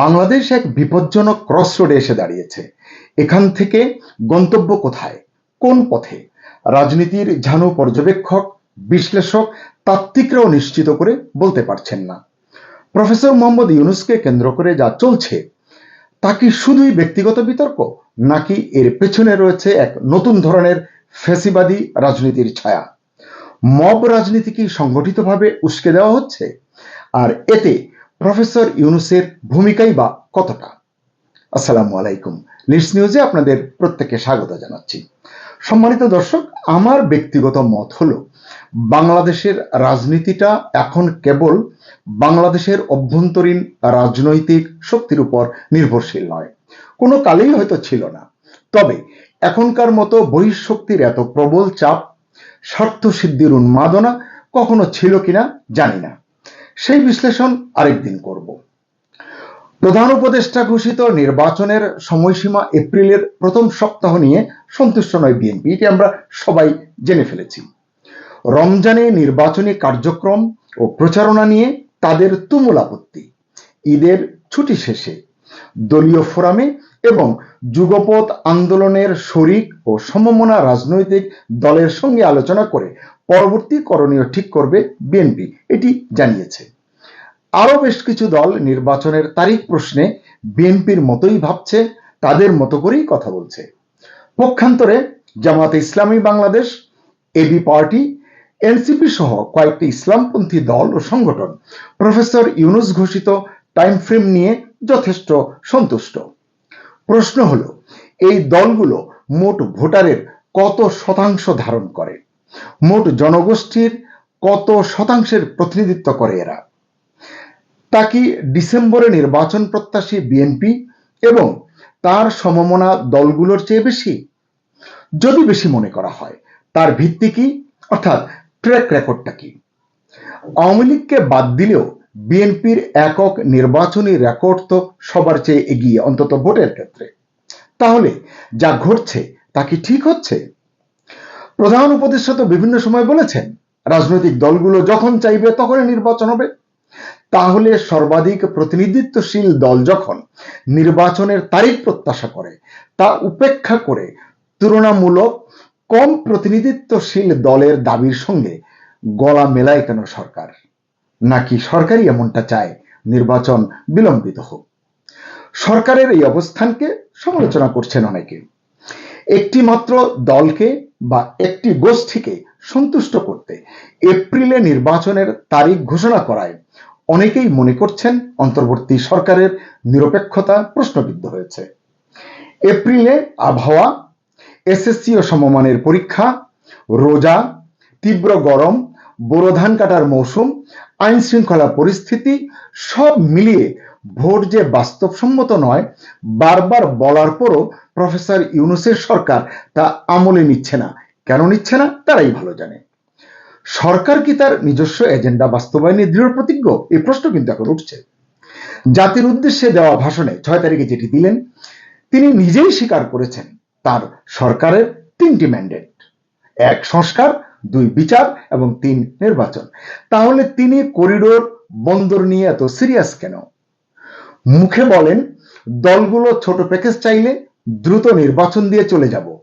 বাংলাদেশ এক বিপজ্জনক ক্রস রোডে এসে দাঁড়িয়েছে। এখান থেকে গন্তব্য কোথায়? কোন পথে? রাজনীতির ঝানু পর্যবেক্ষক, বিশ্লেষক, তাত্ত্বিকরাও নিশ্চিত করে বলতে পারছেন না। প্রফেসর মোহাম্মদ ইউনুসকে কেন্দ্র করে যা চলছে, তা কি শুধুই ব্যক্তিগত বিতর্ক, নাকি এর পেছনে রয়েছে এক নতুন ধরনের ফ্যাসিবাদী রাজনীতির ছায়া? মব রাজনীতি কি সংগঠিতভাবে উস্কে দেওয়া হচ্ছে? আর এতে প্রফেসর ইউনুসের ভূমিকাই বা কতটা? আসসালামু আলাইকুম। লিডস নিউজে আপনাদের প্রত্যেককে স্বাগত জানাচ্ছি। সম্মানিত দর্শক, আমার ব্যক্তিগত মত হলো, বাংলাদেশের রাজনীতিটা এখন কেবল বাংলাদেশের অভ্যন্তরীণ রাজনৈতিক শক্তির উপর নির্ভরশীল নয়। কোনো কালেই হয়তো ছিল না। তবে এখনকার মতো বহিঃশক্তির এত প্রবল চাপ, স্বার্থ সিদ্ধির উন্মাদনা কখনো ছিল কিনা জানি না। সেই বিশ্লেষণ আরেকদিন করব। প্রধান উপদেষ্টা ঘোষিত নির্বাচনের সময়সীমা এপ্রিলের প্রথম সপ্তাহ নিয়ে সন্তুষ্ট নয় বিএনপি, এটি আমরা সবাই জেনে ফেলেছি। রমজানে নির্বাচনী কার্যক্রম ও প্রচারণা নিয়ে তাদের তুমুল আপত্তি। ঈদের ছুটি শেষে দলীয় ফোরামে এবং যুগপথ আন্দোলনের শরিক ও সমমনা রাজনৈতিক দলের সঙ্গে আলোচনা করে পরবর্তী করণীয় ঠিক করবে বিএনপি এটি জানিয়েছে। আরও বেশ কিছু দল নির্বাচনের তারিখ প্রশ্নে বিএনপির মতোই ভাবছে, তাদের মতো করেই কথা বলছে। পক্ষান্তরে জামাতে ইসলামী বাংলাদেশ এবি পার্টি এনসিপি সহ কয়েকটি ইসলামপন্থী দল ও সংগঠন, প্রফেসর ইউনুস ঘোষিত টাইম ফ্রেম নিয়ে যথেষ্ট সন্তুষ্ট। প্রশ্ন হলো, এই দলগুলো মোট ভোটারের কত শতাংশ ধারণ করে? মোট জনগোষ্ঠীর কত শতাংশের প্রতিনিধিত্ব করে এরা? তা কি ডিসেম্বরে নির্বাচন প্রত্যাশী বিএনপি এবং তার সমমনা দলগুলোর চেয়ে বেশি? যদি বেশি মনে করা হয়, তার ভিত্তি কি? অর্থাৎ ট্র্যাক রেকর্ডটা কি? আওয়ামী লীগকে বাদ দিলেও বিএনপির একক নির্বাচনী রেকর্ড তো সবার চেয়ে এগিয়ে অন্তত ভোটের ক্ষেত্রে। তাহলে যা ঘটছে তা কি ঠিক হচ্ছে? প্রধান উপদেষ্টা তো বিভিন্ন সময় বলেছেন, রাজনৈতিক দলগুলো যখন চাইবে তখনই নির্বাচন হবে। তাহলে সর্বাধিক প্রতিনিধিত্বশীল দল যখন নির্বাচনের তারিখ প্রত্যাশা করে, তা উপেক্ষা করে তুলনামূলক কম প্রতিনিধিত্বশীল দলের দাবির সঙ্গে গলা মেলায় কেন সরকার? নাকি সরকারই এমনটা চায়, নির্বাচন বিলম্বিত হোক? সরকারের এই অবস্থানকে সমালোচনা করছেন অনেকে। একটি মাত্র দলকে বা একটি গোষ্ঠীকে সন্তুষ্ট করতে এপ্রিলে নির্বাচনের তারিখ ঘোষণা করায় অনেকেই মনে করছেন অন্তর্বর্তী সরকারের নিরপেক্ষতা প্রশ্নবিদ্ধ হয়েছে। এপ্রিলে আবহাওয়া, এসএসসি ও সমমানের পরীক্ষা, রোজা, তীব্র গরম, বোরো ধান কাটার মৌসুম আইন শৃঙ্খলা পরিস্থিতি সব মিলিয়ে ভোট যে বাস্তবসম্মত নয়, বারবার বলার পরও প্রফেসর ইউনুসের সরকার তা আমলে নিচ্ছে না। কেন নিচ্ছে না? তারাই ভালো জানে। সরকার কি তার নিজস্ব এজেন্ডা বাস্তবায়নে দৃঢ় প্রতিজ্ঞ? এই প্রশ্ন কিন্তু এখন উঠছে। জাতির উদ্দেশ্যে দেওয়া ভাষণে ছয় তারিখে যেটি দিলেন, তিনি নিজেই স্বীকার করেছেন, তার সরকারের তিনটি ম্যান্ডেট। এক সংস্কার, দুই বিচার এবং তিন নির্বাচন। তাহলে তিনি করিডোর বন্দর নিয়ে এত সিরিয়াস কেন? মুখে বলেন, দলগুলো ছোট প্যাকেজ চাইলে দ্রুত নির্বাচন দিয়ে চলে যাব।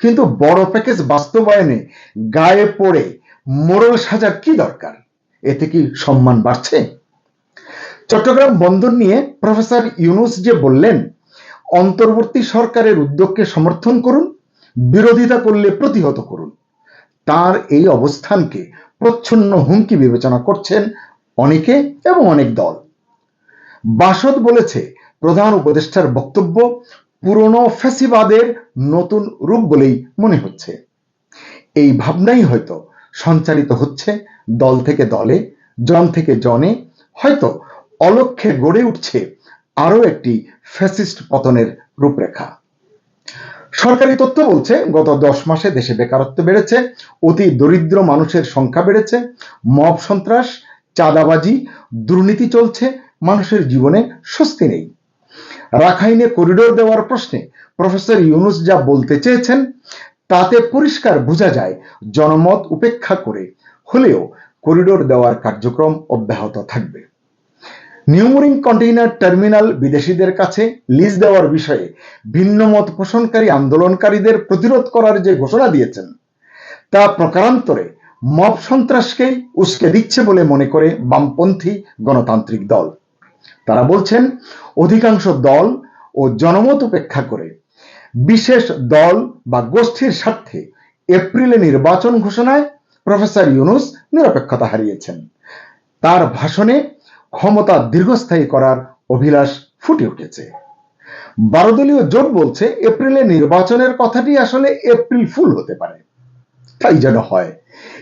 কিন্তু বড় প্যাকেজ বাস্তবায়নে গায়ে পড়ে মোরল সাজার কি দরকার? এতে কি সম্মান বাড়ছে? চট্টগ্রাম বন্দর নিয়ে প্রফেসর ইউনুস যে বললেন, অন্তর্বর্তী সরকারের উদ্যোগকে সমর্থন করুন, বিরোধিতা করলে প্রতিহত করুন। তার এই অবস্থানকে প্রচ্ছন্ন হুমকি বিবেচনা করছেন অনেকে এবং অনেক দল। বাসদ বলেছে, প্রধান উপদেষ্টার বক্তব্য পুরনো ফ্যাসিবাদের নতুন রূপ বলেই মনে হচ্ছে। এই ভাবনাই হয়তো সঞ্চালিত হচ্ছে দল থেকে দলে, জন থেকে জনে, হয়তো অলক্ষ্যে গড়ে উঠছে আরও একটি ফ্যাসিস্ট পতনের রূপরেখা। সরকারি তথ্য বলছে, গত দশ মাসে দেশে বেকারত্ব বেড়েছে, অতি দরিদ্র মানুষের সংখ্যা বেড়েছে, মব সন্ত্রাস, চাঁদাবাজি, দুর্নীতি চলছে মানুষের জীবনে স্বস্তি নেই। রাখাইনে করিডোর দেওয়ার প্রশ্নে প্রফেসর ইউনুস যা বলতে চেয়েছেন, তাতে পরিষ্কার বোঝা যায় জনমত উপেক্ষা করে হলেও করিডোর দেওয়ার কার্যক্রম অব্যাহত থাকবে। নিউমোরিং কন্টেইনার টার্মিনাল বিদেশিদের কাছে লিজ দেওয়ার বিষয়ে ভিন্ন মত পোষণকারী আন্দোলনকারীদের প্রতিরোধ করার যে ঘোষণা দিয়েছেন, তা প্রকারান্তরে মব সন্ত্রাসকেই উস্কে দিচ্ছে বলে মনে করে বামপন্থী গণতান্ত্রিক দল। তারা বলছেন, অধিকাংশ দল ও জনমত উপেক্ষা করে বিশেষ দল বা গোষ্ঠীর স্বার্থে এপ্রিলে নির্বাচন ঘোষণায় প্রফেসর ইউনুস নিরপেক্ষতা হারিয়েছেন। তার ভাষণে ক্ষমতা দীর্ঘস্থায়ী করার অভিলাষ ফুটে উঠেছে। বারো দলীয় জোট বলছে, এপ্রিলে নির্বাচনের কথাটি আসলে এপ্রিল ফুল হতে পারে। তাই যেন হয়।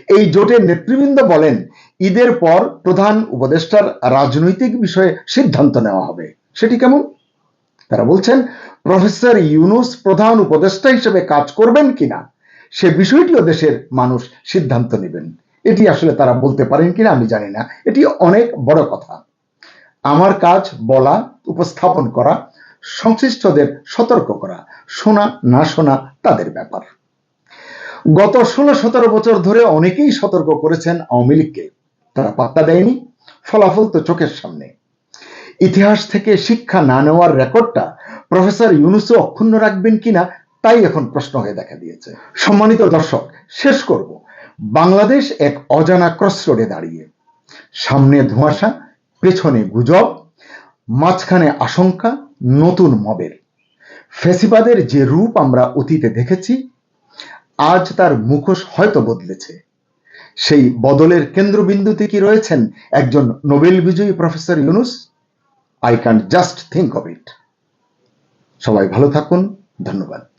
এই জোটের নেতৃবৃন্দ বলেন ঈদের পর প্রধান উপদেষ্টার রাজনৈতিক বিষয়ে সিদ্ধান্ত নেওয়া হবে। সেটি কেমন? তারা বলছেন, প্রফেসর ইউনুস প্রধান উপদেষ্টা হিসেবে কাজ করবেন কিনা, সে বিষয়টিও দেশের মানুষ সিদ্ধান্ত নেবেন। এটি আসলে তারা বলতে পারেন কিনা আমি জানি না। এটি অনেক বড় কথা। আমার কাজ বলা, উপস্থাপন করা, সংশ্লিষ্টদের সতর্ক করা, শোনা, না শোনা তাদের ব্যাপার। গত ষোলো সতেরো বছর ধরে অনেকেই সতর্ক করেছেন আওয়ামী লীগকে। তারা পাত্তা দেয়নি, ফলাফল তো চোখের সামনে। ইতিহাস থেকে শিক্ষা না নেওয়ার রেকর্ডটা প্রফেসর ইউনুসও অক্ষুণ্ণ রাখবেন কিনা, তাই এখন প্রশ্ন হয়ে দেখা দিয়েছে। সম্মানিত দর্শক, শেষ করব। বাংলাদেশ এক অজানা ক্রসরোডে দাঁড়িয়ে। সামনে ধোঁয়াশা, পেছনে গুজব, মাঝখানে আশঙ্কা, নতুন মবের। ফেসিবাদের যে রূপ আমরা অতীতে দেখেছি, আজ তার মুখোশ হয়তো বদলেছে। সেই বদলের কেন্দ্রবিন্দুতে কি রয়েছেন একজন নোবেল বিজয়ী professor Yunus? I can just think of it সবাই ভালো থাকুন, ধন্যবাদ।